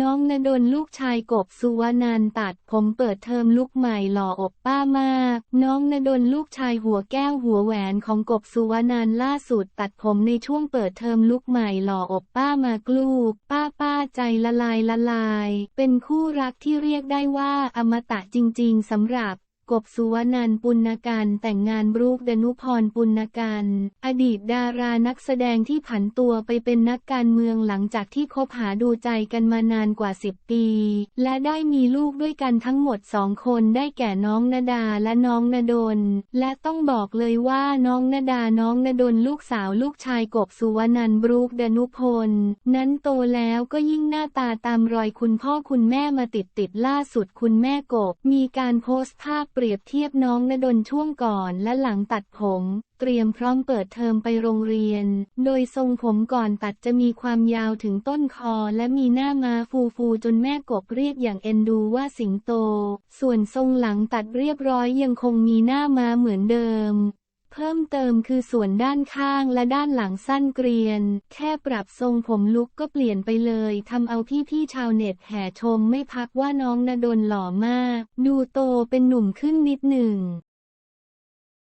น้องนดลลูกชายกบสุวนันตัดผมเปิดเทอมลุกใหม่หล่ออบป้ามาก น้องนดลลูกชายหัวแก้วหัวแหวนของกบสุวนันล่าสุดตัดผมในช่วงเปิดเทอมลุกใหม่หล่ออบป้ามากลูก ป้าป้าใจละลายละลาย เป็นคู่รักที่เรียกได้ว่าอมตะจริง ๆสำหรับ กบสุวนันปุณการแต่งงานบรูคดนุพรปุณการอดีตดารานักแสดงที่ผันตัวไปเป็นนักการเมืองหลังจากที่คบหาดูใจกันมานานกว่า 10 ปี และได้มีลูกด้วยกันทั้งหมดสองคนได้แก่น้องนาดาและน้องนาดลและต้องบอกเลยว่าน้องนาดาน้องนาดลลูกสาวลูกชายกบสุวนันบรูคดนุพล นั้นโตแล้วก็ยิ่งหน้าตาตามรอยคุณพ่อคุณแม่มาติดติดล่าสุดคุณแม่กบ มีการโพสต์ภาพเปรียบเทียบน้องนดลช่วงก่อนและหลังตัดผม เตรียมพร้อมเปิดเทอมไปโรงเรียน โดยทรงผมก่อนตัดจะมีความยาวถึงต้นคอและมีหน้ามาฟูฟูๆจนแม่กบเรียกอย่างเอ็นดูว่าสิงโต ส่วนทรงหลังตัดเรียบร้อยยังคงมีหน้ามาเหมือนเดิม เพิ่มเติมคือส่วนด้านข้างและด้านหลังสั้นเกรียน แค่ปรับทรงผมลุกก็เปลี่ยนไปเลยทำเอาพี่ๆชาวเน็ตแห่ชมไม่พักว่าน้องนดลหล่อมาก ดูโตเป็นหนุ่มขึ้นนิดหนึ่ง